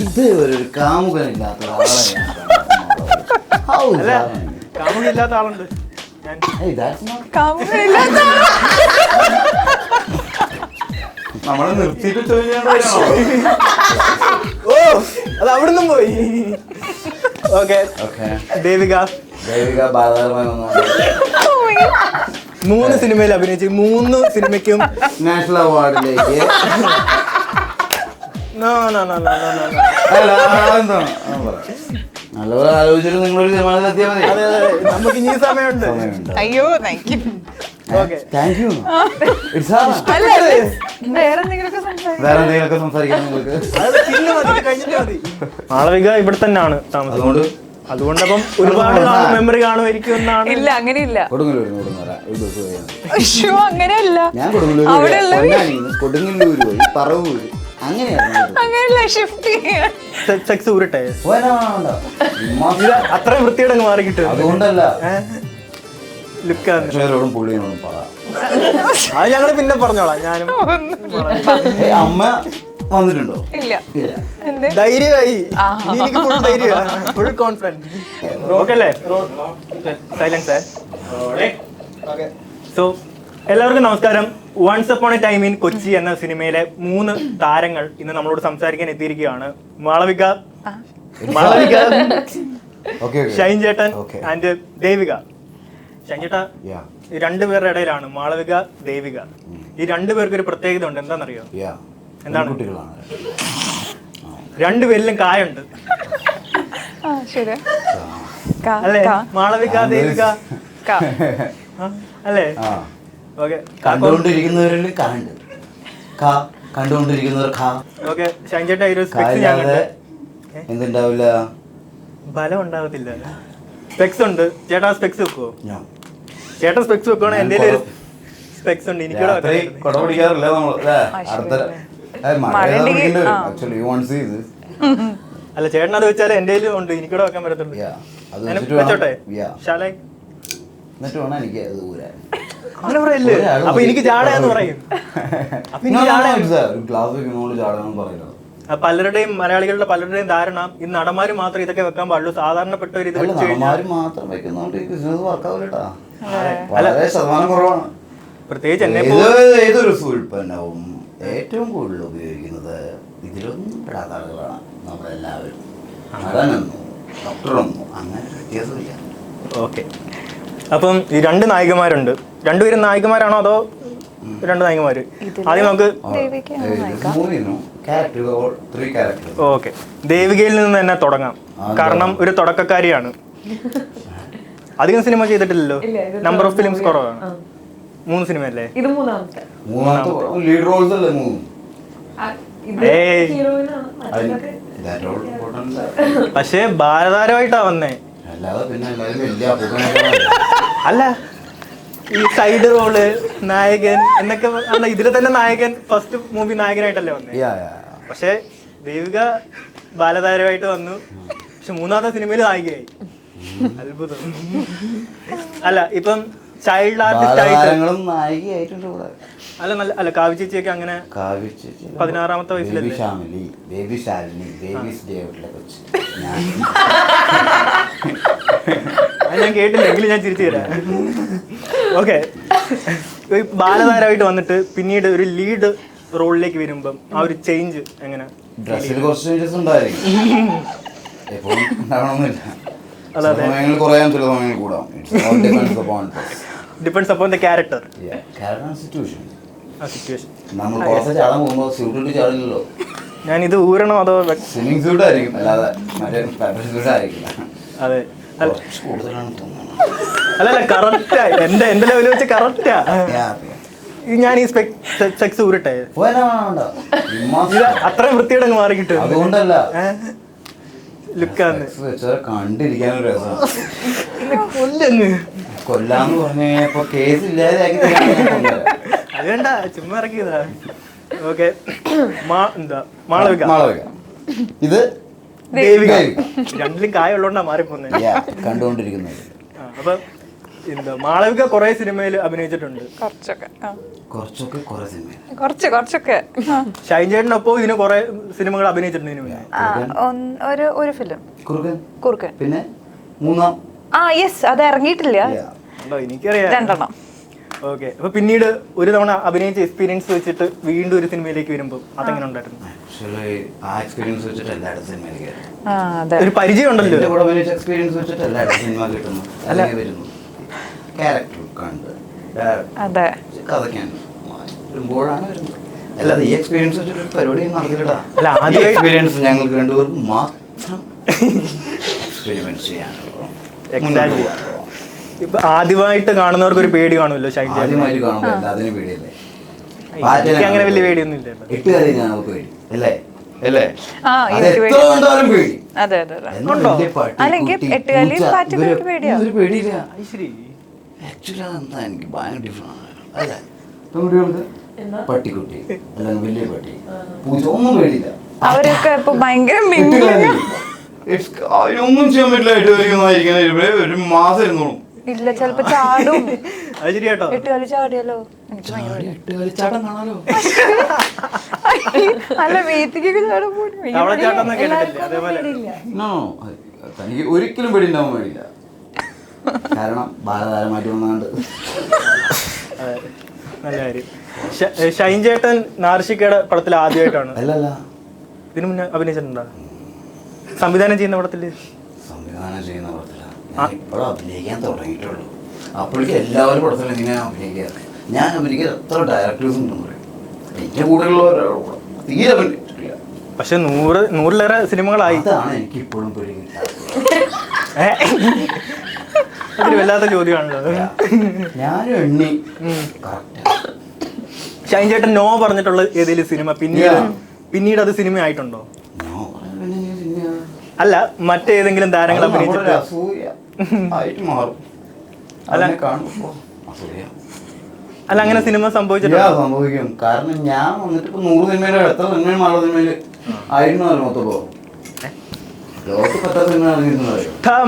ഇത് ഒരു കാമുകനില്ലാത്ത? കാമുകില്ലാത്ത ആളുണ്ട് നമ്മളെ നിർത്തിയിട്ട് ഓ അത് അവിടുന്ന് പോയി ഓക്കെ ദേവിക ദേവിക മൂന്ന് സിനിമയിൽ അഭിനയിച്ച് മൂന്ന് സിനിമയ്ക്കും നാഷണൽ അവാർഡിലേക്ക് അല്ല, പറ. നല്ലപോലെ ആലോചിച്ചിട്ട് നിങ്ങളൊരു തീരുമാനത്തിലെത്തിയാൽ മതി. നമുക്ക് ഇനി സമയമുണ്ട്. അയ്യോ താങ്ക് യു വേറെ എന്തെങ്കിലുമൊക്കെ സംസാരിക്കാം. നിങ്ങൾക്ക്? മാളവിക ഇവിടെ തന്നെയാണ് താമസം അതുകൊണ്ട്? അതുകൊണ്ടപ്പം ഒരുപാട് മെമ്മറി കാണുമായിരിക്കും എന്നാണ്. ഇല്ല അങ്ങനെയില്ല. ഞാൻ. അയ്യോ അങ്ങനെയല്ല. ഞാൻ കൊടുങ്ങല്ലൂർ കൊടുങ്ങല്ലൂർ പറവൂര്. അങ്ങനെയല്ല ഷിഫ്റ്റ് സെക്സ് ഊരട്ടെ അത്രയും വൃത്തിയുടെ മാറി കിട്ടും. അതുകൊണ്ടല്ല. ലുക്കാന്ന് കൃഷ്ണരോടും പുള്ളിയോടും പറ. അത് ഞങ്ങൾ പിന്നെ പറഞ്ഞോളാം. ഞാനും അമ്മ വന്നിട്ടുണ്ടോ? ഇല്ല. ധൈര്യമായി. എനിക്ക് ഫുൾ ധൈര്യമാണ് ഫുൾ കോൺഫിഡൻസ് ഓക്കെ അല്ലേ? സൈലൻസ് സോ എല്ലാവർക്കും നമസ്കാരം. Once upon a time in Kochi എന്ന സിനിമയിലെ മൂന്ന് താരങ്ങൾ ഇന്ന് നമ്മളോട് സംസാരിക്കാൻ എത്തിയിരിക്കുകയാണ്. മാളവിക മാളവിക ഓക്കെ ഷൈൻ ചേട്ടൻ ആൻഡ് ദേവിക. ഷൈൻ ചേട്ടാ യാ ഈ രണ്ടുപേരുടെ ഇടയിലാണ് മാളവിക ദേവിക. ഈ രണ്ടുപേർക്ക് ഒരു പ്രത്യേകത ഉണ്ട് എന്താണെന്നറിയോ? യാ എന്താണ്? കുട്ടികളാണ് രണ്ടുപേരിലും കായുണ്ട്. ആ ശരി. കാ അല്ലേ? കാ. മാളവിക ദേവിക. കാ. അല്ലേ? കണ്ടുകൊണ്ടിരിക്കുന്നവരിൽ കാണ്ട് കാ കണ്ടുകൊണ്ടിരിക്കുന്നവർ കാ ഓക്കെ ഷൈൻ ചേട്ടാ ഒരു സ്പെക്സ് ഞാൻ കണ്ട് എന്തുണ്ടാവില്ല? ബലം ഉണ്ടാവത്തില്ല. സ്പെക്സ് ഉണ്ട്. ചേട്ടാ സ്പെക്സ് വെക്കുവോ? ഞാൻ ചേട്ടൻ സ്പെക്സ് വെക്കുവാണെങ്കിൽ എന്റെ ഒരു സ്പെക്സ് ഉണ്ട്. കൊട പിടിക്കാറില്ല നമ്മൾ അല്ലേ. അടുത്ത ചേട്ടൻ അത് വെച്ചാൽ എന്റെ ഉണ്ട്. എനിക്കൂടെ വെക്കാൻ പറ്റത്തുള്ളൂ. വെച്ചിട്ട് എന്നിട്ട് വേണം എനിക്ക് അത് ഊരാൻ. അങ്ങനെ പറയല്ലേ? അപ്പൊ ജാടയാന്ന് പറയും. അപ്പൊ എനിക്ക് ഗ്ലാസ് വെക്കുന്നോണ്ട് പലരുടെയും മലയാളികളുടെ പലരുടെയും ധാരണ ഈ നടന്മാർ മാത്രം ഇതൊക്കെ വെക്കാൻ പാടുള്ളൂ. സാധാരണപ്പെട്ടവർ ഇത് അല്ല വെച്ച് കഴിഞ്ഞാൽ മാത്രം വെക്കുന്നോണ്ട് ഈ ബിസിനസ് വർക്കാവില്ലട്ടാ വളരെ ശതമാനം കുറവാണ്. പ്രത്യേകിച്ച് എന്നെ ഏതൊരു ഉൽപ്പന്നവും ഏറ്റവും കൂടുതൽ ഉപയോഗിക്കുന്നത് ഇതിലൊന്നും പെടാത്ത ആളുകളാണ് നമ്മളെല്ലാവരും. നടനെന്നോ ഡോക്ടറെന്നോ അങ്ങനെ വ്യത്യാസമില്ല. ഓക്കെ. അപ്പം ഈ രണ്ട് നായികമാരുണ്ട്. രണ്ടുപേരും നായികമാരാണോ അതോ രണ്ട് നായികമാര്? ആദ്യം നമുക്ക് ഓക്കെ. ദേവികയിൽ നിന്ന് തന്നെ തുടങ്ങാം. കാരണം ഒരു തുടക്കക്കാരിയാണ്. അധികം സിനിമ ചെയ്തിട്ടില്ലല്ലോ? നമ്പർ ഓഫ് ഫിലിംസ് കുറവാണ്. മൂന്ന് സിനിമയല്ലേ? ഇത് മൂന്നാമത്തെ. മൂന്നാമത്തെ ലീഡ് റോൾസ് അല്ലേ ആ, ഇത് That പക്ഷേ ഭാരതാരമായിട്ടാ വന്നേ. അല്ലാതെ പിന്നെ എല്ലാവരും വലിയ അല്ല ഈ സൈഡ് റോൾ നായകൻ എന്നൊക്കെ അല്ല ഇതിൽ തന്നെ നായകൻ ഫസ്റ്റ് മൂവി നായകനായിട്ടല്ലേ വന്നേ? പക്ഷെ ദേവിക ബാലതാരമായിട്ട് വന്നു. പക്ഷെ മൂന്നാമത്തെ സിനിമയിൽ നായികയായി. അത്ഭുതം. അല്ല ഇപ്പം ചൈൽഡ് ആർട്ടിസ്റ്റ് ആയിട്ട് അല്ല നല്ല അല്ല കാവ്യ ചേച്ചിയൊക്കെ അങ്ങനെ പതിനാറാമത്തെ വയസ്സിലെ വയസ്സിലല്ലേ? ബേബി ശാലിനി കൊച്ച്. അത് ഞാൻ കേട്ടില്ല എങ്കിലും ഞാൻ ചിരിച്ചു തരാം. ഓക്കെ ബാലതാരമായിട്ട് വന്നിട്ട് പിന്നീട് ഒരു ലീഡ് റോളിലേക്ക് വരുമ്പം ആ ഒരു ചേഞ്ച് എങ്ങനെ? ഡ്രസ്സിൽ കുറച്ച് ചേഞ്ചസ് ഉണ്ടായിരിക്കും depends upon the character situation നമ്മൾ കുറച്ച് ചാടാൻ പോകുമ്പോൾ സ്യൂട്ട് ഇട്ട് ചാടില്ലല്ലോ. ഞാൻ ഇത് ഊരണോ അതോ സ്വിമ്മിംഗ് സ്യൂട്ട് ആയിരിക്കും. അല്ലാതെ മറ്റേ സ്യൂട്ട് ആയിരിക്കില്ല. അതെ. അല്ല. കുറച്ച് കൂടുതലാണ് തോന്നുന്നത് അല്ല അല്ല കറക്റ്റാ എന്റെ എന്റെ ലെവലിൽ വെച്ച് കറക്റ്റാ. ഞാൻ ഈ സെക്സ് ഊരട്ടെ. അത്രയും വൃത്തിയുടെ അങ്ങ് മാറി കിട്ടും അതുകൊണ്ടല്ല ലുക്കാന്ന്. Sex വെച്ചാൽ രസം. കൊല്ലാന്ന് പറഞ്ഞ ഇപ്പൊ കേസ് കൊണ്ടുവരാം. അത് വേണ്ട ചുമ്മാ ഇറക്കിയതാ. ഓക്കെ. മാളവിക. മാളവിക. ഇത് ദേവിക. രണ്ടിലും കായുള്ളോണ്ടാ മാറിപ്പോന്നെ. കണ്ടുകൊണ്ടിരിക്കുന്നത്. അപ്പൊ എന്താ മാളവിക കുറെ സിനിമയിൽ അഭിനയിച്ചിട്ടുണ്ട്. കുറച്ചൊക്കെ കുറച്ചൊക്കെ കുറെ സിനിമ കുറച്ച് കുറച്ചൊക്കെ. ആ. ഷൈൻ ചേട്ടനൊപ്പം ഇതിന് കുറെ സിനിമകൾ അഭിനയിച്ചിട്ടുണ്ട് ഇതിന് ഒന്ന്- ഒരു ഒരു ഫിലിം കുറുക്കൻ. കുറുക്കൻ. പിന്നെ മൂന്നാം. ആ യെസ് അത് ഇറങ്ങിയിട്ടില്ല. എനിക്കറിയാം. രണ്ടെണ്ണം. ഓക്കെ. അപ്പൊ പിന്നീട് ഒരു തവണ അഭിനയിച്ച എക്സ്പീരിയൻസ് വെച്ചിട്ട് വീണ്ടും ഒരു സിനിമയിലേക്ക് വരുമ്പോൾ അതെങ്ങനെ ഉണ്ടായിരുന്നു? ആക്ച്വലി ആ എക്സ്പീരിയൻസ് സിനിമയിലേക്ക് ആ ഒരു പരിചയം ഉണ്ടല്ലോ. എന്റെ കൂടെ അഭിനയിച്ച എക്സ്പീരിയൻസ് വെച്ചിട്ട് എല്ലായിടത്തും സിനിമ കിട്ടുന്നു. അല്ലെങ്കിൽ വരുന്നു. ക്യാരക്ടർ കണ്ട് അതെ. കഥയ്ക്കാണ് വരുമ്പോഴാണ് വരുന്നത്. അല്ലാതെ ഈ എക്സ്പീരിയൻസ് വെച്ചിട്ട് ഒരു പരിപാടി അല്ല, എക്സ്പീരിയൻസ് ഞങ്ങൾക്ക് രണ്ടുപേർക്കും മാത്രം എക്സ്പെരിമെന്റ് ചെയ്യാനുള്ളൂ. ഇപ്പൊ ആദ്യമായിട്ട് കാണുന്നവർക്ക് ഒരു പേടി കാണുമല്ലോ ഷൈൻ ചേട്ടൻ ആദ്യമായിട്ട് കാണുമ്പോൾ എല്ലാത്തിനും പേടിയല്ലേ? എനിക്ക് അങ്ങനെ വലിയ പേടിയൊന്നും ഇല്ലല്ലോ എട്ട് കാര്യം ഞങ്ങൾക്ക് പേടി. അല്ലേ? അല്ലേ? ആ, അത് എനിക്ക് എത്ര പേടി. കണ്ടാലും പേടി. അതെ അതെ അതെ. എന്നാ ഉണ്ടോ? വലിയ പട്ടി, അല്ലെങ്കിൽ കുട്ടി, എട്ടുകാലി, പൂച്ച, പാറ്റൊക്കെ ഇവർ എനിക്ക് പേടിയാ. ഇവർ പേടിയില്ല. ആക്ച്വലി അതെന്താ? എനിക്ക് ഭയങ്കര ഡിഫറെന്റ് അല്ലേ? പെൺകുട്ടികൾക്ക്? പട്ടിക്കുട്ടി. അല്ലെങ്കിൽ വലിയ പട്ടി. പൂച്ച ഒന്നും പേടിയില്ല. അവരൊക്കെ ഇപ്പൊ ഭയങ്കര. It's- അതിനൊന്നും ചെയ്യാൻ പറ്റില്ല. എട്ട് ഒരു മാസം ഇരുന്നോളും. ഇല്ല ചെലപ്പോ ചാടും. അത് ശരി കേട്ടോ എട്ട് കളി ചാടിയാലോ? എനിക്ക് ഭയങ്കര കാണാലോ? അല്ല വീട്ടിലേക്ക് ചാടാൻ പോയി കേട്ടിട്ടില്ല അതേപോലെ. നോ തനിക്ക് ഒരിക്കലും പേടി ഉണ്ടാവാൻ വേണ്ടിയില്ല കാരണം ബാലതാരമായിട്ട് വന്നാണ്ട്. നല്ല കാര്യം. ഷ- ഷൈൻ ചേട്ടൻ നാർഷിക്കയുടെ പടത്തിൽ ആദ്യമായിട്ടാണ്. അല്ലല്ല. ഇതിനു മുന്നേ അഭിനയിച്ചിട്ടുണ്ടോ? സംവിധാനം ചെയ്യുന്ന പടത്തിൽ? സംവിധാനം ചെയ്യുന്ന പടത്തില. ഇപ്പോഴും അഭിനയിക്കാൻ തുടങ്ങിയിട്ടുള്ളൂ. അപ്പോഴേക്കും എല്ലാവരും പടത്തിലും ഇങ്ങനെ അഭിനയിക്കാറ് ഞാൻ അഭിനയിക്കാൻ എത്ര ഡയറക്ടേഴ്സ് ഉണ്ടെന്ന് പറയും. എന്റെ കൂടെയുള്ള ഒരാളോട് തീരെ അഭിനയിച്ചിട്ടില്ല പക്ഷെ നൂറ് നൂറിലേറെ സിനിമകളായി. അതാണ് എനിക്ക് ഇപ്പോഴും? അതൊരു വല്ലാത്ത ചോദ്യമാണല്ലോ ഞാനും എണ്ണി. ഷൈൻ ചേട്ടൻ നോ പറഞ്ഞിട്ടുള്ള ഏതെങ്കിലും സിനിമ? പിന്നീട് പിന്നീട് അത് സിനിമ ആയിട്ടുണ്ടോ അല്ല മറ്റേതെങ്കിലും താരങ്ങളെ അഭിനയിച്ചിട്ട് ആയിട്ട് മാറും. അല്ല- കാണുമ്പോ. അങ്ങനെ സിനിമ സംഭവിച്ചിട്ടില്ല സംഭവിക്കും. കാരണം ഞാൻ വന്നിട്ട് ഇപ്പൊ നൂറ് സിനിമയിലോ എത്ര സിനിമയും മാറുന്ന സിനിമയിൽ ആയിരുന്നു അത് മൊത്തപ്പോ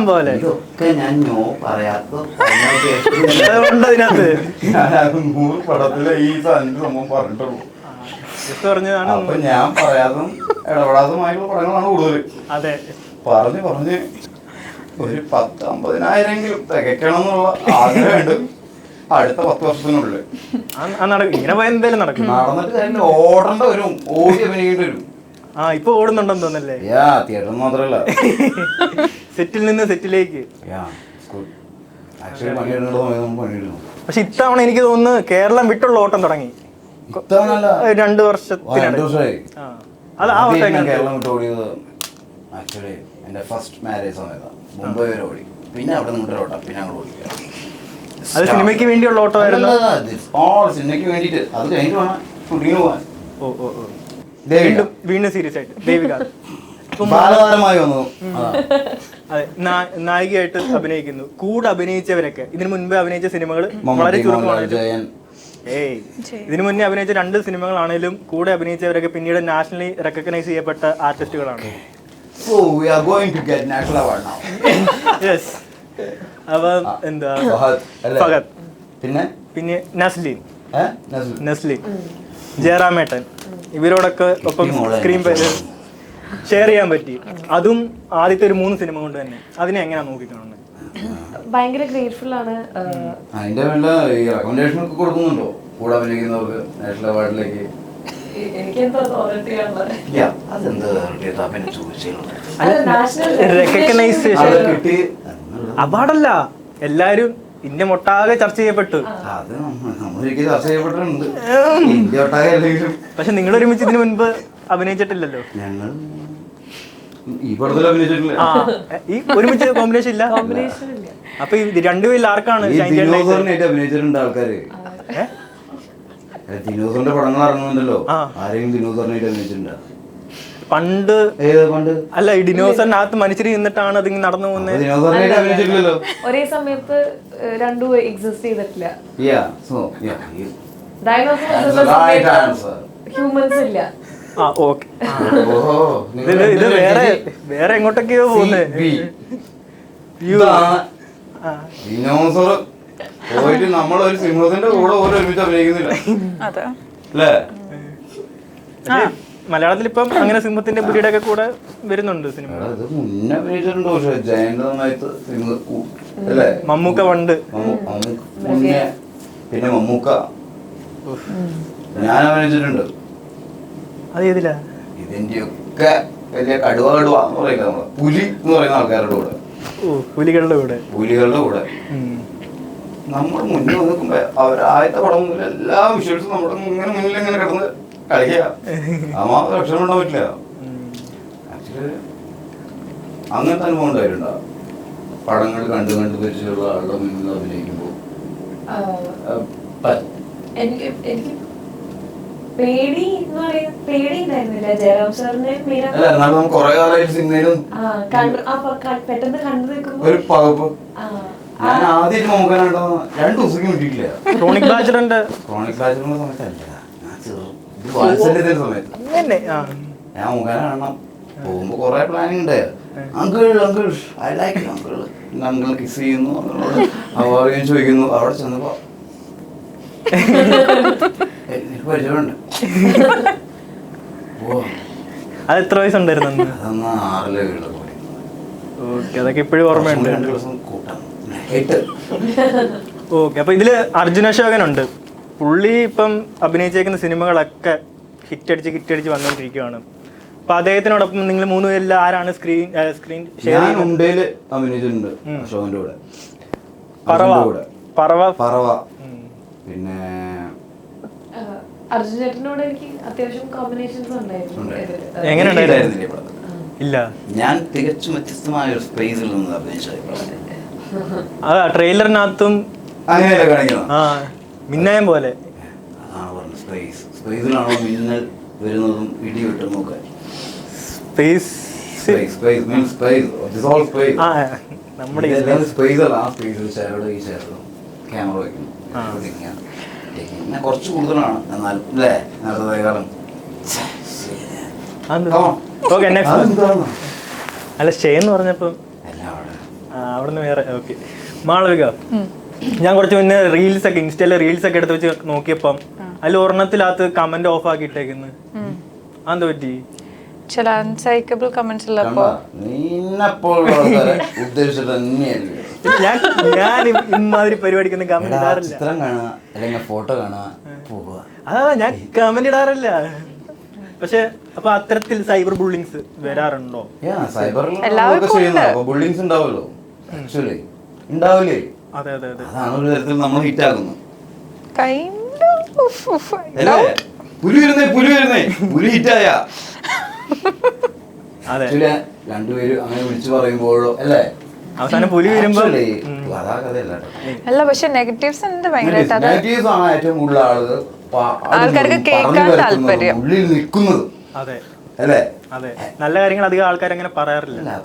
പോലെ. ഇതൊക്കെ ഞാൻ നോ പറയാത്ത ഉണ്ട് നൂറ് പടത്തിലെ ഈ സംഭവം പറഞ്ഞിട്ടുള്ളൂ. അപ്പൊ ഞാൻ പറയാതും ഇടപെടാത്തതുമായിട്ടുള്ള പടങ്ങളാണ് കൂടുതൽ അതെ. പറഞ്ഞ് പറഞ്ഞ് ഒരു പത്ത് അമ്പതിനായിരെങ്കിലും തികയ്ക്കണം എന്നുള്ള ആഗ്രഹമുണ്ട് അടുത്ത പത്ത് വർഷത്തിനുള്ളിൽ. ഇങ്ങനെ പോയാൽ എന്തായാലും നടക്കും. നടന്നിട്ട് ഓടേണ്ട വരും ഓടി അഭിനയിക്കേണ്ടി വരും. ആ ഇപ്പൊ ഓടുന്നുണ്ടെന്ന് തോന്നല്ലേ യാ തിയേറ്റർ മാത്രല്ല. സെറ്റിൽ നിന്ന് സെറ്റിലേക്ക്. പക്ഷെ ഇത്തവണ എനിക്ക് തോന്നുന്നു കേരളം വിട്ടുള്ള ഓട്ടം തുടങ്ങി. രണ്ടു ആ അത് ആ എങ്ങനെ കേരളം വിട്ടോടിയത് ആക്ച്വലി എന്റെ ഫസ്റ്റ് മാരേജ് സമയത്താണ് മുംബൈ വരെ ഓടി. പിന്നെ അവിടെ നിങ്ങളുടെ ഓട്ടം പിന്നെ അങ്ങോട്ട് ഓടിക്കുക അത് സിനിമയ്ക്ക് വേണ്ടിയുള്ള ഓട്ടോ ആയിരുന്നു ഓൾ സിനിമയ്ക്ക് വേണ്ടിയിട്ട്. അത് കഴിഞ്ഞു പോകാൻ ഷൂട്ടിങ്ങിന് പോകാൻ ഓ ഓ ഓ. വീണ്ടും വീണ്ടും സീരിയസ് ആയിട്ട്. ദേവിക. ഇപ്പം ബാലതാരമായി വന്നു. അതെ. നാ- നായികയായിട്ട് അഭിനയിക്കുന്നു. കൂടെ അഭിനയിച്ചവരൊക്കെ. ഇതിനു മുൻപ് അഭിനയിച്ച സിനിമകൾ വളരെ ചുരുക്കമാണ്. ഏയ് ഇതിനു മുന്നേ അഭിനയിച്ച രണ്ട് സിനിമകളാണെങ്കിലും കൂടെ അഭിനയിച്ചവരൊക്കെ പിന്നീട് നാഷണലി റെക്കഗ്നൈസ് ചെയ്യപ്പെട്ട ആർട്ടിസ്റ്റുകളാണ് So we are going to get national award now. Yes അപ്പൊ എന്താ? ഫഹദ്, അല്ലേ? ഫഹദ്. പിന്നെ? പിന്നെ നസ്ലിൻ. ഏ? നസ്ൽ. നസ്ലീൻ. ജയറാമേട്ടൻ. ഇവരോടൊക്കെ ഒപ്പം ഈ മോളെ സ്ക്രീൻ പേര് ഷെയർ ചെയ്യാൻ പറ്റി. അതും ആദ്യത്തെ ഒരു മൂന്ന് സിനിമ കൊണ്ട് തന്നെ. അതിനെ എങ്ങനെയാ നോക്കിക്കാണുന്നത് ഭയങ്കര ഗ്രേറ്റ്ഫുൾ ആണ് ആ, അതിന്റെ വേണ്ട ഈ റെക്കമെൻഡേഷൻ ഒക്കെ കൊടുക്കുന്നുണ്ടോ? കൂടെ അഭിനയിക്കുന്നവർക്ക് നാഷണൽ അവാർഡിലേക്ക് ഇല്ല അതെന്ത്? പിന്നെ അവാർഡല്ല എല്ലാരും ഇന്ത്യ മൊട്ടാകെ ചർച്ച ചെയ്യപ്പെട്ടു. അത് ചർച്ച ചെയ്യപ്പെട്ടിട്ടുണ്ട്. ഇന്ത്യ ഒട്ടാകെ അല്ലെങ്കിലും. പക്ഷെ നിങ്ങൾ ഒരുമിച്ച് ഇതിനു മുൻപ് അഭിനയിച്ചിട്ടില്ലല്ലോ. ഞങ്ങൾ ഈ അഭിനയിച്ചിട്ടില്ല. ആ ഈ ഒരുമിച്ച് കോമ്പിനേഷൻ ഇല്ല? കോമ്പിനേഷൻ ഇല്ല അപ്പൊ ഈ രണ്ടുപേരിൽ ആർക്കാണ് അഭിനയിച്ചിട്ടുണ്ട് ആൾക്കാര്? ദിനോസറിന്റെ പടങ്ങൾ ഇറങ്ങുന്നുണ്ടല്ലോ. ആരെങ്കിലും ദിനോസറിനായിട്ട് അഭിനയിച്ചിട്ടുണ്ടോ പണ്ട് ഏത് പണ്ട്? അല്ല ഈ ഡിനോസറിനകത്ത് മനുഷ്യർ നിന്നിട്ടാണ് അത് നടന്നു പോകുന്നത്. ഒരേ സമയത്ത് രണ്ടു എക്സിസ്റ്റ് ചെയ്തിട്ടില്ല. ഹ്യൂമൻസ് ഇല്ല. ആ ഓക്കെ. ഓഹോ, ഇത് വേറെ വേറെ എങ്ങോട്ടൊക്കെയോ പോകുന്നത് പോയിട്ട് നമ്മളൊരു സിംഹത്തിന്റെ കൂടെ ഓരോ ഒരുമിച്ച് അഭിനയിക്കുന്നില്ല. അതെ. അല്ലേ? മലയാളത്തിൽ ഇപ്പം അങ്ങനെ സിംഹത്തിന്റെ പുലിയുടെ ഒക്കെ കൂടെ വരുന്നുണ്ട് സിനിമ. അത് മുന്നേ അഭിനയിച്ചിട്ടുണ്ട് പക്ഷെ ജയന്റെ നന്നായിട്ട് സിംഹ അല്ലേ? മമ്മൂക്ക പണ്ട്. മമ്മൂ- മമ്മൂക്ക മുന്നേ പിന്നെ മമ്മൂക്ക. ഞാൻ അഭിനയിച്ചിട്ടുണ്ട്. അത് ഏതിലാ? ഇതിന്റെയൊക്കെ വലിയ കടുവ കടുവ എന്ന് പറയില്ല നമ്മൾ. പുലി എന്ന് പറയുന്ന ആൾക്കാരുടെ കൂടെ. ഓ പുലികളുടെ കൂടെ. പുലികളുടെ കൂടെ. ഉം. നമ്മൾ മുന്നിൽ നിൽക്കുമ്പോ അവർ ആദ്യത്തെ പടം മുതൽ എല്ലാ വിഷ്വൽസും നമ്മുടെ ഇങ്ങനെ മുന്നിൽ ഇങ്ങനെ കിടന്ന് കളിക്കുക. അമ്മ രക്ഷപ്പെടാൻ പറ്റില്ല. ഉം. ആക്ച്വലി അങ്ങനത്തെ അനുഭവം ഉണ്ടായിട്ടുണ്ടാവും പടങ്ങൾ കണ്ടു കണ്ടു പരിചയമുള്ള ആളുടെ മുന്നിൽ അഭിനയിക്കുമ്പോൾ ആ, പ- എനിക്ക് എനിക്ക് പേടി എന്ന് പറയുന്നത് പേടി ഉണ്ടായിരുന്നില്ല. ജയറാം പെട്ടെന്ന് കണ്ടു ഒരു ആ. ഞാൻ ആദ്യമായിട്ട് നോക്കാനുണ്ടോ രണ്ടു ദിവസം കിട്ടിയിട്ടില്ല ക്രോണിക് ബാച്ചിലുണ്ട് ക്രോണിക് ബാച്ചിലുള്ള സമയത്തല്ല. ഞാൻ ചെറു വാത്സല്യത്തിന്റെ സമയത്ത്. ഞാൻ കാണണം. പോകുമ്പോ കുറെ പ്ലാനിങ് ഉണ്ട്. Uncle uncle I like uncle uncle kiss ചെയ്യുന്നു അവാർഡ് ചോദിക്കുന്നു. അവിടെ ചെന്നപ്പോ "ഏയ്, എനിക്ക് പരിചയമുണ്ട്? അത് എത്ര വയസ്സുണ്ടായിരുന്നു അതൊന്ന് ആറിലെ വീട്ടിൽ പോയി ഓക്കെ അതൊക്കെ ഇപ്പോഴും ഓർമ്മയുണ്ട്. രണ്ട് ദിവസം എട്ട്. ഓക്കെ അപ്പൊ ഇതിൽ അർജുന അശോകൻ ഉണ്ട് പുള്ളി ഇപ്പം അഭിനയിച്ചേക്കുന്ന സിനിമകളൊക്കെ ഹിറ്റ് അടിച്ച് ഹിറ്റ് അടിച്ച് വന്നുകൊണ്ടിരിക്കുകയാണ് അപ്പൊ അദ്ദേഹത്തിനോടൊപ്പം നിങ്ങൾ മൂന്ന് പേരിൽ ആരാണ് സ്ക്രീൻ സ്ക്രീൻ ഞാൻ ഉണ്ടയിൽ അഭിനയിച്ചിട്ടുണ്ട് അശോകന്റെ കൂടെ. പറവ. കൂടെ. പറവ. പറവ. പിന്നെ എങ്ങനെ ഇല്ല. ഞാൻ തികച്ചും വ്യത്യസ്തമായ ഒരു സ്പേസിൽ നിന്ന് അഭിനയിച്ചത് അതാ ട്രെയിലറിനകത്തും അങ്ങനെയല്ലേ കാണിക്കണം? ആ മിന്നായം പോലെ. അതാണ് പറഞ്ഞത് സ്പേസ് സ്പേസിലാണോ മിന്നൽ വരുന്നതും ഇടി വെട്ടുന്നതും ഒക്കെ? Space space space means space it's all space ആ നമ്മുടെ ഇതെല്ലാം സ്പേസ് അല്ല. ആ സ്പേസിൽ ഈ ക്യാമറ വയ്ക്കുന്നു ആ. ഇങ്ങനെ taking. പിന്നെ കുറച്ച് കൂടുതലാണ്. എന്നാലും അല്ലേ? അല്ല ഷേ എന്ന് പറഞ്ഞപ്പം എല്ലാം അവിടെ ആ, അവിടുന്ന് വേറെ ഓക്കെ മാളവിക ഞാൻ കുറച്ച് മുന്നേ റീൽസ് ഒക്കെ ഇൻസ്റ്റയിലെ റീൽസ് ഒക്കെ എടുത്ത് വെച്ച് നോക്കിയപ്പം അതിൽ ഒരെണ്ണത്തിലകത്ത് കമന്റ് ഓഫ് ആക്കി ഇട്ടേക്കുന്നു അതെന്താ പറ്റി? ചില അൺസൈക്കബിൾ കമന്റ്സ് ഉള്ളപ്പോ ഞാൻ ഞാൻ ഇ- ഇമ്മാതിരി പരിപാടിക്കൊന്നും കമന്റ് ഇടാറില്ല. ചിത്രം കാണുക അല്ലെങ്കിൽ ഫോട്ടോ കാണുക പോവുക. അതാ ഞാൻ കമന്റ് ഇടാറില്ല. പക്ഷെ അപ്പൊ അത്തരത്തിൽ സൈബർ ബുള്ളിങ്സ് വരാറുണ്ടോ? സൈബർ ബുള്ളിങ്സ് ഉണ്ടാവുമല്ലോ. ആക്ച്വലി ഉണ്ടാവില്ലേ? അതെ അതെ അതെ. അതാണ് ഒരു തരത്തിൽ നമ്മൾ ഹിറ്റ് ആക്കുന്നത് കൈൻഡ് അല്ലേ? പുലി വരുന്നേ പുലി വരുന്നേ. പുലി ഹിറ്റായ. രണ്ടുപേരും അങ്ങനെ വിളിച്ചു പറയുമ്പോഴോ അല്ലേ? അവസാനം പുലി വരുമ്പോ. അല്ല പക്ഷെ നെഗറ്റീവ്സ് ഉണ്ട് ഭയങ്കരമായിട്ട്. ആണ് ഏറ്റവും കൂടുതൽ ആളുകൾ പ- ആൾക്കാർക്ക് കേൾക്കാൻ വരുത്തുന്നതും, താല്പര്യം. ഉള്ളിൽ നിൽക്കുന്നത്. അതെ. അല്ലേ? അതെ. നല്ല കാര്യങ്ങൾ അധികം ആൾക്കാർ അങ്ങനെ പറയാറില്ല. അല്ല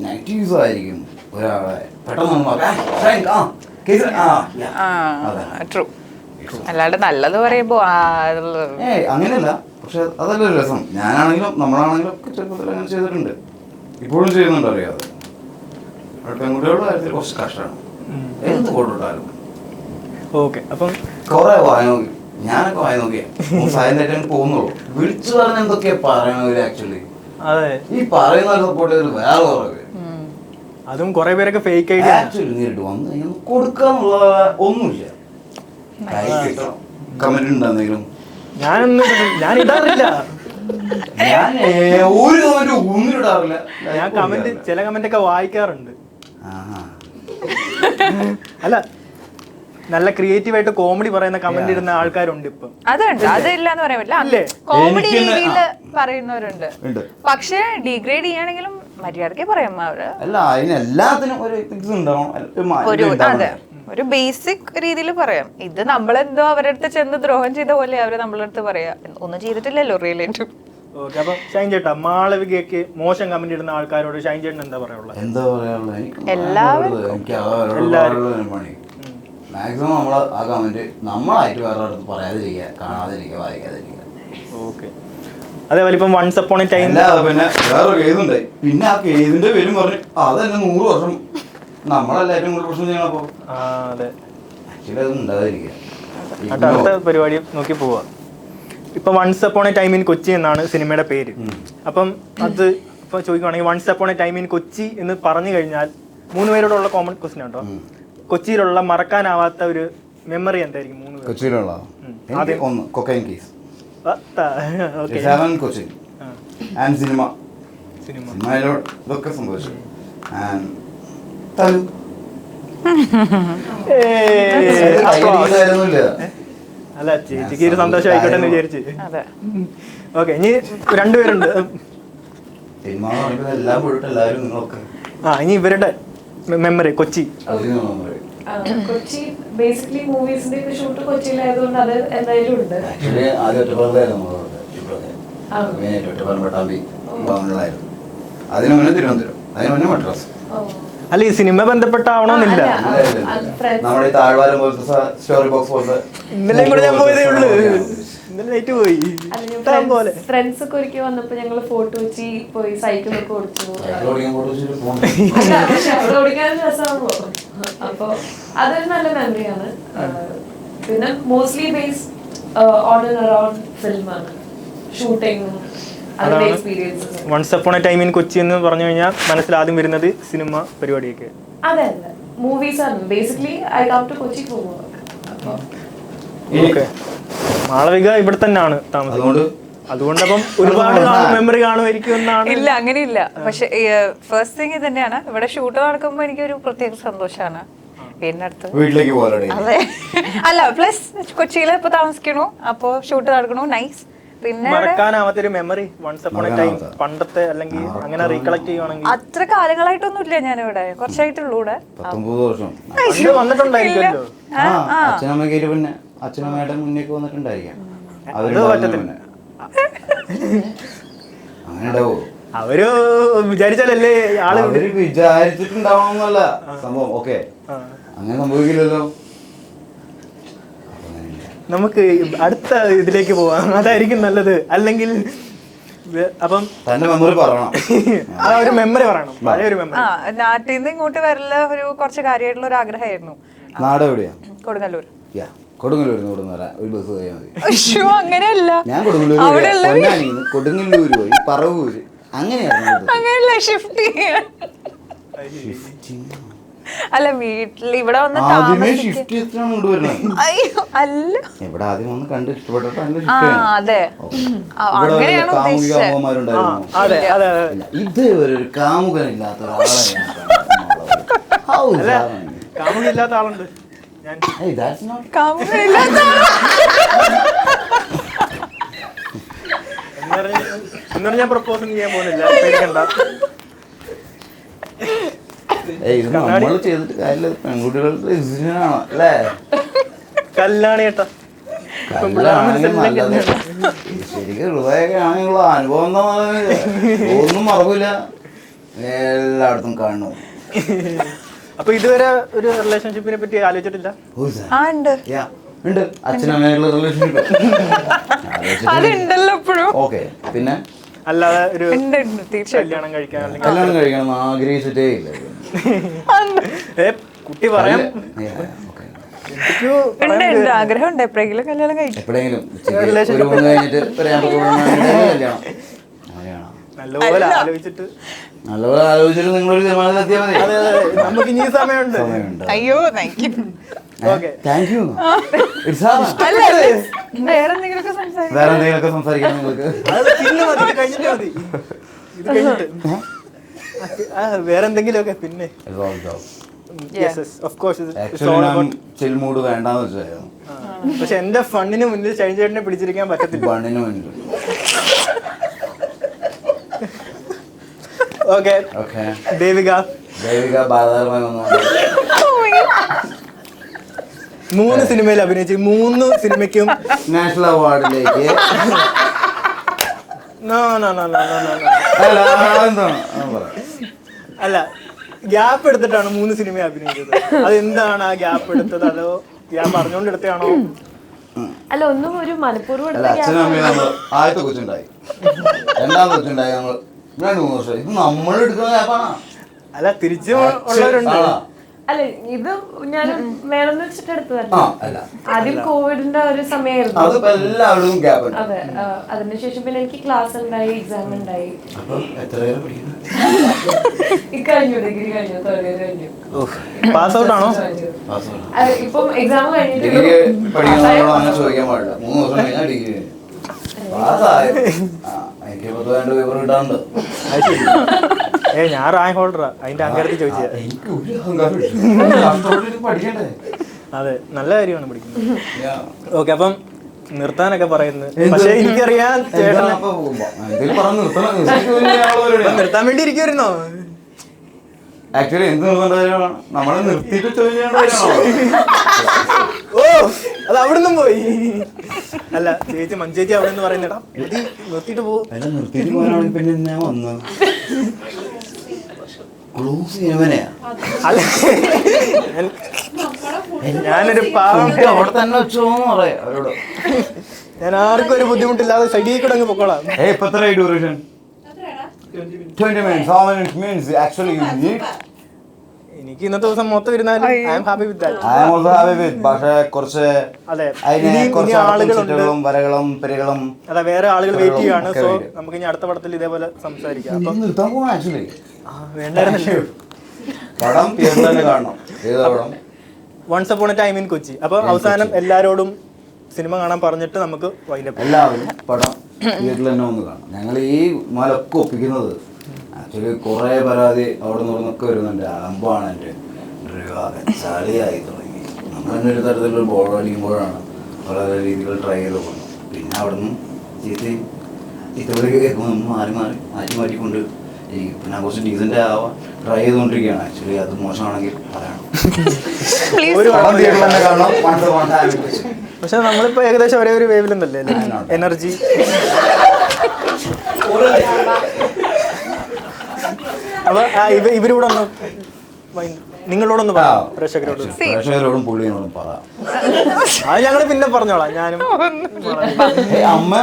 നെഗറ്റീവ്സ് ആയിരിക്കും. ഒരാളെ പെട്ടെന്ന് ട്രൂ അല്ലാണ്ട് നല്ലത് പറയുമ്പോ അങ്ങനെയല്ല. പക്ഷെ അതല്ല ഒരു രസം. ഞാനാണെങ്കിലും നമ്മളാണെങ്കിലും ഒക്കെ ചെറുപ്പത്തിൽ അങ്ങനെ ചെയ്തിട്ടുണ്ട്. ഇപ്പോഴും ചെയ്യുന്നുണ്ട് അറിയാതെ. പെൺകുട്ടികളുടെ കാര്യത്തിൽ കുറച്ച് കഷ്ടമാണ്. എന്ത് കൊണ്ടിട്ടാലും ഓക്കെ അപ്പം കുറെ വായ നോക്കി. ഞാനൊക്കെ വായ നോക്കിയാ. സൈലന്റ് ആയിട്ട് പോകുന്നുള്ളൂ. വിളിച്ചു പറഞ്ഞ എന്തൊക്കെയാ പറയണവര് ആക്ച്വലി ഈ പറയുന്ന സപ്പോർട്ട് ചെയ്തിട്ട് വേറെ കുറെ പേര്. ഉം. അതും കുറെ പേരൊക്കെ ഫേക്ക് ആയിട്ട് നേരിട്ട് വന്ന് കഴിഞ്ഞാൽ കൊടുക്കാന്നുള്ള ഒന്നുമില്ല. കമന്റ് ഉണ്ടെന്നെങ്കിലും ഞാനൊന്നും ഞാൻ ഇടാറില്ല ഞാൻ ഒരു കമന്റ് ഒന്നും ഇടാറില്ല ഞാൻ കമന്റ് ചില കമന്റ് ഒക്കെ വായിക്കാറുണ്ട്. ആഹാ. അല്ല നല്ല ക്രിയേറ്റീവ് ആയിട്ട് കോമഡി പറയുന്ന കമന്റ് ഇടുന്ന ആൾക്കാരുണ്ട് ഇപ്പം. അതുണ്ട്. അതില്ല എന്ന് പറയാൻ? പറ്റില്ല കോമഡി രീതിയിൽ പറയുന്നവരുണ്ട്. ഉണ്ട്. പക്ഷെ ഡിഗ്രേഡ് ചെയ്യുകയാണെങ്കിലും മര്യാദയ്ക്ക് പറയാം അവർ അല്ല അതിന് എല്ലാത്തിനും ഒരു ethics ഉണ്ടാവണം. ഒരു ഇത്. അതെ ഒരു ബേസിക് രീതിയിൽ പറയാം. ഇത് നമ്മളെന്തോ അവരുടെ അടുത്ത് ചെന്ന് ദ്രോഹം ചെയ്ത പോലെ അവർ നമ്മളെ അടുത്ത് പറയാ. ഒന്നും ചെയ്തിട്ടില്ലല്ലോ റിയലേറ്റു ഓക്കെ അപ്പൊ ഷൈൻ ചേട്ടാ മാളവികയ്ക്ക് മോശം കമന്റ് ഇടുന്ന ആൾക്കാരോട് ഷൈൻ ചേട്ടൻ എന്താ പറയാനുള്ളത്? എന്താ പറയാനുള്ളത്? മാക്സിമം നമ്മൾ ആ കമന്റ് നമ്മളായിട്ട് വേറെ അടുത്ത് പറയാതിരിക്കുക കാണാതിരിക്കുക വായിക്കാതിരിക്കുക ഓക്കെ അതേപോലെ ഇപ്പം വൺസ് അപ്പോൺ ടൈം പിന്നെ വേറെ കേസുണ്ട്. പിന്നെ ആ കേസിന്റെ പേരും പറഞ്ഞു അതന്നെ നൂറ് വർഷം. നമ്മളല്ല ഏറ്റവും കൂടുതൽ പ്രശ്നം ചെയ്യണപ്പോ അതെ. അടുത്ത പരിപാടി നോക്കി പോവാ. ഇപ്പൊ once upon a time in Kochi എന്നാണ് സിനിമയുടെ പേര്. അപ്പം അത് ഇപ്പൊ ചോദിക്കുവാണെങ്കിൽ once upon a time in Kochi എന്ന് പറഞ്ഞു കഴിഞ്ഞാൽ മൂന്ന് പേരോടുള്ള കോമൺ ക്വസ്റ്റ്യൻ ഉണ്ടോ? കൊച്ചിയിലുള്ള മറക്കാനാവാത്ത ഒരു മെമ്മറി എന്തായിരിക്കും മൂന്ന് കൊച്ചിയിലുള്ള ഒന്ന് cocaine case okay. Seven Kochi and cinema. Cinema. സിനിമയിലോട് ഇതൊക്കെ സംഭവിച്ചു. ആൻഡ് തലു കൈയടിക്കുന്നതായിരുന്നില്ല അല്ല ചേച്ചിക്ക് ഒരു സന്തോഷം ആയിക്കോട്ടെ എന്ന് വിചാരിച്ച്. അതെ. ഓക്കെ ഇനി രണ്ടുപേരുണ്ട്. സിനിമ എന്ന് പറയുമ്പോൾ എല്ലാവരും നിങ്ങളൊക്കെ. ആ ഇനി ഇവരുടെ മെമ്മറി കൊച്ചി. കൊച്ചി ബേസിക്കലി മൂവീസിന്റെ ഒക്കെ ഷൂട്ട് കൊച്ചിയിലായതുകൊണ്ട് അത് എന്തായാലും ഉണ്ട്. ആക്ച്വലി ആദ്യം ഒറ്റപ്പാലത്തായിരുന്നു നമ്മളവിടെ ചുറ്റുപാട് ആ. മെയിനായിട്ട് ഒറ്റപ്പാലം പട്ടാമ്പി ഭാഗങ്ങളിലായിരുന്നു അതിന് മുന്നേ തിരുവനന്തപുരം അതിന് മുന്നേ മദ്രാസ്. അല്ല ഈ സിനിമ ബന്ധപ്പെട്ടാവണമെന്നില്ല. നമ്മുടെ ഈ താഴ്വാരം പോലത്തെ സ്റ്റോറി ബോക്സ് പോലത്തെ ഇന്നലെ കൂടെ ഞാൻ പോയതേ ഉള്ളൂ. ഇന്നലെ നൈറ്റ് പോയി. പോലെ. ഫ്രണ്ട്സ് ഒക്കെ ഒരിക്കൽ വന്നപ്പോ ഞങ്ങൾ ഫോട്ടോ വെച്ച് പോയി സൈക്കിളൊക്കെ ഓടിച്ചു സൈക്കിൾ ഓടിക്കാൻ ഓടിക്കാൻ അപ്പൊ അതൊരു നല്ല മെമ്മറിയാണ് പിന്നെ mostly base on and around ഫിലിമാണ് ഷൂട്ടിങ്ങും once upon a time in Kochi എന്ന് പറഞ്ഞു കഴിഞ്ഞാൽ മനസ്സിൽ ആദ്യം വരുന്നത് സിനിമ പരിപാടിയൊക്കെ. അതെ അതെ. മൂവീസ് ആണ്. Basically I come to Kochi പോകുക മാളവിക ഇവിടെ തന്നെയാണ് താമസിക്കുന്നത്. അതുകൊണ്ട് അതുകൊണ്ട് അപ്പം ഒരുപാട് മെമ്മറി കാണുമായിരിക്കും എന്നാണ് ഇല്ല അങ്ങനെയില്ല. പക്ഷെ ഫസ്റ്റ് തിങ് തന്നെയാണ് ഇവിടെ ഷൂട്ട് നടക്കുമ്പോൾ എനിക്ക് ഒരു പ്രത്യേക സന്തോഷമാണ് പിന്നെ അടുത്ത് വീട്ടിലേക്ക് അതെ. അല്ല പ്ലസ് കൊച്ചിയിൽ ഇപ്പൊ താമസിക്കണു. അപ്പോ ഷൂട്ട് നടക്കണു. നൈസ് പിന്നെ memory once upon a time. പണ്ടത്തെ അല്ലെങ്കിൽ അങ്ങനെ റീകളക്ട് ചെയ്യുവാണെങ്കിൽ. അത്ര കാലങ്ങളായിട്ടൊന്നും ഇല്ല ഞാനിവിടെ കുറച്ചായിട്ടുള്ളൂ ഇവിടെ. വന്നിട്ടുണ്ടായിരിക്കുമല്ലോ. ആ അച്ഛനമ്മയ്ക്ക് പിന്നെ മുന്നേക്ക് വന്നിട്ടുണ്ടായിരിക്കാം. മുന്നേ. അങ്ങനെ ഉണ്ടാവോ അവർ വിചാരിച്ചാലല്ലേ ആൾ അവർ വിചാരിച്ചിട്ടുണ്ടാവണമെന്നല്ല സംഭവം. ഓക്കെ. അങ്ങനെ സംഭവിക്കില്ലല്ലോ. നമുക്ക് അടുത്ത ഇതിലേക്ക് പോവാം. അതായിരിക്കും നല്ലത്. അല്ലെങ്കിൽ അപ്പം തന്റെ മെമ്മറി പറയണം. ആ ഒരു മെമ്മറി പറയണം. പഴയ ഒരു മെമ്മറി ആ നാട്ടിൽ നിന്ന് ഇങ്ങോട്ട് വരല ഒരു കുറച്ച് കാര്യമായിട്ടുള്ള ഒരു ആഗ്രഹമായിരുന്നു. നാട് എവിടെയാ കൊടുങ്ങല്ലൂർ ഇവിടെ നിന്ന് വരാൻ ഒരു ബസ് പോയാൽ മതി. അയ്യോ അങ്ങനെയല്ല. ഞാൻ കൊടുങ്ങല്ലൂർ പൊന്നാനിന്ന് കൊടുങ്ങല്ലൂർ പോയി പറവൂര്. അങ്ങനെയായിരുന്നു ഇത്. അങ്ങനെയല്ല ഷിഫ്റ്റ് അല്ല വീട്ടിൽ ഇവിടെ വന്ന് ആദ്യമേ താമസിക്ക ഷിഫ്റ്റ് ചെയ്തിട്ടാണ് ഇങ്ങോട്ട് വരുന്നത് അയ്യോ അല്ല. ഇവിടെ ആദ്യം വന്ന് കണ്ട് ഇഷ്ടപ്പെട്ടിട്ട് അങ്ങനെ ആ അതെ. അങ്ങനെയാണ് ഉദ്ദേശിച്ചത്. ഒരു കാമുകനില്ലാത്ത ഒരാളെ ഞാൻ കണ്ടിട്ടുള്ളത്. How is അല്ല ആളുണ്ട്. Hey, that's not- കാമുകനില്ലാത്ത എന്ന് പറഞ്ഞ എന്ന് പറഞ്ഞാൽ ഞാൻ പ്രപ്പോസ് ചെയ്യാൻ പോകുന്നില്ല. പേടിക്കണ്ട. ഏയ്, ഇത് നമ്മൾ ചെയ്തിട്ട് കാര്യമില്ല. പെൺകുട്ടികളുടെ decision ആണ്? അല്ലേ? കല്ലാണ് നല്ലത്. ശരിക്കും ആണെങ്കിലുള്ള അനുഭവം എന്താ ഒന്നും മറക്കൂല. എല്ലായിടത്തും കാണുന്നു അപ്പൊ ഇതുവരെ ഒരു റിലേഷൻഷിപ്പിനെ പറ്റി ആലോചിച്ചിട്ടില്ല? ആ ഉണ്ട്. യാ ഉണ്ട്. അച്ഛനമ്മയുള്ള റിലേഷൻഷിപ്പ് അതുണ്ടല്ലോ എപ്പോഴും ഓക്കെ പിന്നെ? അല്ലാതെ ഒരു ഉണ്ട് ഉണ്ട് തീർച്ചയായിട്ടും. കല്യാണം കഴിക്കാൻ അല്ലെങ്കിൽ കല്യാണം കഴിക്കണം ആഗ്രഹിച്ചിട്ടേ ഇല്ല. ഏ കുട്ടി പറയാം. Yeah, okay. എന്തൊക്കെയോ ഉണ്ട് പറയാൻ ഉണ്ട്. എപ്പോഴെങ്കിലും കല്യാണം കഴിക്കും. എപ്പോഴെങ്കിലും ഉച്ചയ്ക്ക് Relationship ഒരു കഴിഞ്ഞിട്ട് കല്യാണം. അങ്ങനെയാണോ നല്ലപോലെ ആലോചിച്ചിട്ട്. നല്ലപോലെ ആലോചിച്ചിട്ട് നിങ്ങളൊരു തീരുമാനത്തിലെത്തിയാൽ മതി. അതെ അതെ നമുക്ക് ഇനി സമയമുണ്ട്. സമയമുണ്ട്. അയ്യോ thank you okay thank you അല്ല വേറെ എന്തെങ്കിലുമൊക്കെ സംസാരിക്കും. വേറെ എന്തെങ്കിലുമൊക്കെ സംസാരിക്കാൻ നിങ്ങൾക്ക്. അത് പിന്നെ മതി ഇത് കഴിഞ്ഞിട്ട് മതി. ഇത് കഴിഞ്ഞിട്ട്. ആ, വേറെ എന്തെങ്കിലുമൊക്കെ പിന്നെ ഓഫ് കോഴ്സ് ആക്ച്വലി ഞാൻ ചിൽ മൂഡ് വേണ്ടാന്ന് വെച്ചായിരുന്നു പക്ഷെ എന്റെ ഫണ്ണിന് മുന്നിൽ ചേട്ടനെ പിടിച്ചിരിക്കാൻ പറ്റത്തില്ല. ബണ്ണിന് ഓക്കെ ഓക്കെ ദേവിക ദേവിക ബാധാരമായി മൂന്ന് സിനിമയിൽ അഭിനയിച്ചു മൂന്ന് സിനിമയ്ക്കും national അവാർഡിലേക്ക് no no no no no no അല്ല എന്താണ് ഗ്യാപ്പ് എടുത്തിട്ടാണ് മൂന്ന് സിനിമ അഭിനയിച്ചത്. അതെന്താണ് ആ ഗ്യാപ്പ് എടുത്തത്? അതോ ഗ്യാപ്പ് അറിഞ്ഞുകൊണ്ട് എടുത്തതാണോ അല്ല ഒന്നും ഒരു മനഃപൂർവം ആദ്യത്തെ കൊച്ചുണ്ടായി. രണ്ടാമത്തെ കൊച്ചുണ്ടായി നമ്മൾ രണ്ട് വർഷം. ഇത് നമ്മൾ എടുക്കുന്ന ഗ്യാപ്പാണ് അല്ല തിരിച്ചു ഉള്ളവരുണ്ട്. അല്ല ഇത് ഞാൻ വേണമെന്ന് വെച്ചിട്ട് എടുത്തതല്ല ആദ്യം കോവിഡിന്റെ ഒരു സമയമായിരുന്നു അതിപ്പോ എല്ലാവരും ഗ്യാപ്പ് ഉണ്ട്. അതെ അതിനുശേഷം പിന്നെ എനിക്ക് ക്ലാസ് ഉണ്ടായി എക്സാം ഉണ്ടായി. കഴിഞ്ഞു ഡിഗ്രി കഴിഞ്ഞു തേർഡ് കഴിഞ്ഞു. പാസ് ഔട്ട് ആണോ? ഇപ്പം എക്സാം കഴിഞ്ഞിട്ട് ചോദിക്കാൻ പാടില്ല. മൂന്ന് ദിവസം കഴിഞ്ഞാൽ ഡിഗ്രി കഴിഞ്ഞു. പാസ്സായി എനിക്ക് ഏ ഞാൻ റാങ്ക് ഹോൾഡറാ അതിന്റെ അങ്കരത്തിൽ ചോദിച്ചത് എനിക്ക് ഒരു പഠിക്കണ്ടേ? അതെ നല്ല കാര്യമാണ് പഠിക്കുന്നത്. ഓക്കെ അപ്പം നിർത്താനൊക്കെ പറയുന്നത് പക്ഷെ എനിക്കറിയാം ചേട്ടനെ എന്താണ് അപ്പൊ എന്തേലും പറഞ്ഞ് നിർത്തണം. നിർത്തിയിട്ട് പിന്നെ ഞങ്ങൾ ഇപ്പൊ നിർത്താൻ വേണ്ടി ഇരിക്കുവായിരുന്നോ ആക്ച്വലി എന്ത് നിർത്തേണ്ട കാര്യമാണ്? നമ്മളെ നിർത്തിയിട്ട് ചോദിക്കേണ്ട കാര്യമാണോ? ഓ അത് അവിടുന്ന് പോയി. അല്ല ചേച്ചി മഞ്ചേച്ചി അവിടെ നിന്ന് പറയുന്നടാ. മതി നിർത്തിയിട്ട് പോ. അല്ല നിർത്തിയിട്ട് പോകാനാണെങ്കിൽ പിന്നെ ഞാൻ വന്നു ക്ലൂസ് സിനിമനെയാ അല്ല ഞാൻ- ഞാനൊരു പാവം അവിടെ തന്നെ വെച്ചോന്ന് പറയാം അവരോട്. ഞാൻ ആർക്കും ഒരു ബുദ്ധിമുട്ടില്ലാതെ സൈഡിൽ കൂടെ അങ്ങ് പൊക്കോളാം. ഏയ് ഇപ്പൊ എത്ര duration twenty minutes minutes, many minutes? Actually you need എനിക്ക് ഇന്നത്തെ ദിവസം മൊത്തം ഇരുന്നാലും I am happy with that I am also happy with പക്ഷേ കുറച്ച് അതെ. അതിന് ഇനി- ഇനി കുറച്ച് ആളുകളുണ്ട്. ആളുകളും വരകളും പെരുകളും അതെ വേറെ ആളുകൾ വെയിറ്റ് ചെയ്യാണ് സോ നമുക്ക് ഇനി അടുത്ത പടത്തിൽ ഇതേപോലെ സംസാരിക്കാം. അപ്പൊ അപ്പം നിർത്താൻ പോകാം ആക്ച്വലി ആ, വേണ്ടായിരുന്നല്ലോ പടം തിയേറ്ററിൽ തന്നെ കാണണം ഏതാ പടം? Once upon a time in Kochi അപ്പൊ അവസാനം എല്ലാരോടും സിനിമ കാണാൻ പറഞ്ഞിട്ട് നമുക്ക് വൈൻഡപ്പ് എല്ലാവരും പടം തിയേറ്ററിൽ തന്നെ ഒന്ന് കാണണം ഞങ്ങൾ ഈ മലക്ക് ഒപ്പിക്കുന്നത് ആക്ച്വലി കുറേ പരാതി അവിടെ നിന്ന് നിന്നൊക്കെ വരുന്നുണ്ട് അലമ്പാണ് എന്റെ ഡ്രൈവാകൻ ചളിയായി തുടങ്ങി. നമ്മൾ തന്നെ ഒരു തരത്തിലുള്ള ബോൾ അടിക്കുമ്പോഴാണ് വളരെ രീതിയിൽ ട്രൈ ചെയ്ത് പോകുന്നത് പിന്നെ അവിടെ നിന്ന് ചീത്തയും ചീത്തവിളിയൊക്കെ കേൾക്കുമ്പോൾ നമ്മൾ മാറി മാറി മാറ്റി മാറ്റിക്കൊണ്ട് ഈ പിന്നെ കുറച്ച് ഡീസന്റ് ആവാൻ ട്രൈ ചെയ്തുകൊണ്ടിരിക്കുകയാണ്. ആക്ച്വലി അത് മോശമാണെങ്കിൽ പറയണം. ഒരു പടം തിയേറ്ററിൽ തന്നെ കാണണം. വൺസ് വൺ ടൈം പക്ഷെ നമ്മളിപ്പോ ഏകദേശം ഒരേ ഒരു വേവിലെന്നല്ലേ. എനർജി അപ്പൊ നിങ്ങളോടൊന്ന് പ്രേക്ഷകരോട്. പ്രേക്ഷകരോടും പുള്ളിയോടും പറ. അത് ഞങ്ങൾ പിന്നെ പറഞ്ഞോളാം ഞാനും അമ്മ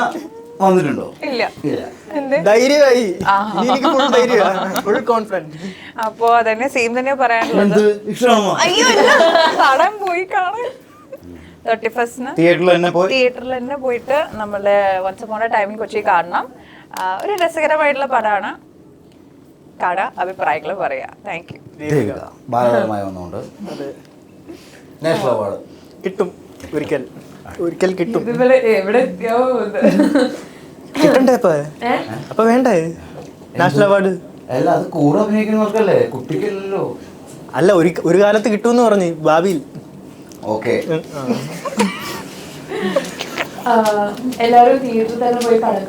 വന്നിട്ടുണ്ടോ? ഇല്ല. ഇല്ല. ധൈര്യമായി. ഇനി എനിക്ക് ഫുൾ ധൈര്യമാണ് ഫുൾ കോൺഫിഡന്റ് അപ്പോ അതന്നെ സെയിം തന്നെ പറയാനുള്ളത്. അയ്യോ പോയി കാണാൻ. തേർട്ടി ഫസ്റ്റിന് തിയേറ്ററിൽ തന്നെ പോയി? തിയേറ്ററിൽ തന്നെ പോയിട്ട് നമ്മളെ വൺസ് ടൈമിൽ കൊച്ചി കാണണം. ഒരു രസകരമായിട്ടുള്ള പടമാണ്. കാണാം അഭിപ്രായങ്ങൾ പറയാ. Thank you Devika national award കിട്ടും. ഒരിക്കൽ. ഒരിക്കൽ കിട്ടും. കിട്ടണ്ടേ അപ്പൊ അപ്പൊ വേണ്ടേ? നാഷണൽ അവാർഡ് അല്ല അത് കൂടെ അഭിനയിക്കുന്നവർക്കല്ലേ? അല്ല ഒരു ഒരു കാലത്ത് കിട്ടുമെന്ന് പറഞ്ഞു ഭാവിയിൽ. ഓക്കെ. എല്ലാവരും തിയേറ്ററിൽ തന്നെ പോയി പടം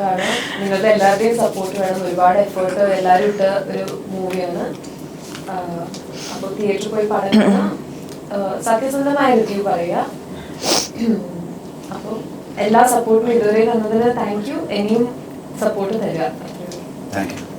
നിങ്ങളുടെ എല്ലാവരുടെയും സപ്പോർട്ട് വേണം. ഒരുപാട് എഫേർട്ട് എല്ലാവരും ഇട്ട ഒരു മൂവിയാണ് അപ്പോൾ തിയേറ്ററിൽ പോയി പടം കാണാം സത്യസന്ധമായ റിവ്യൂ പറയുക അപ്പോൾ എല്ലാ സപ്പോർട്ടും ഇതുവരെ തന്നതിന് താങ്ക് യു ഇനിയും സപ്പോർട്ട് തരിക താങ്ക് യു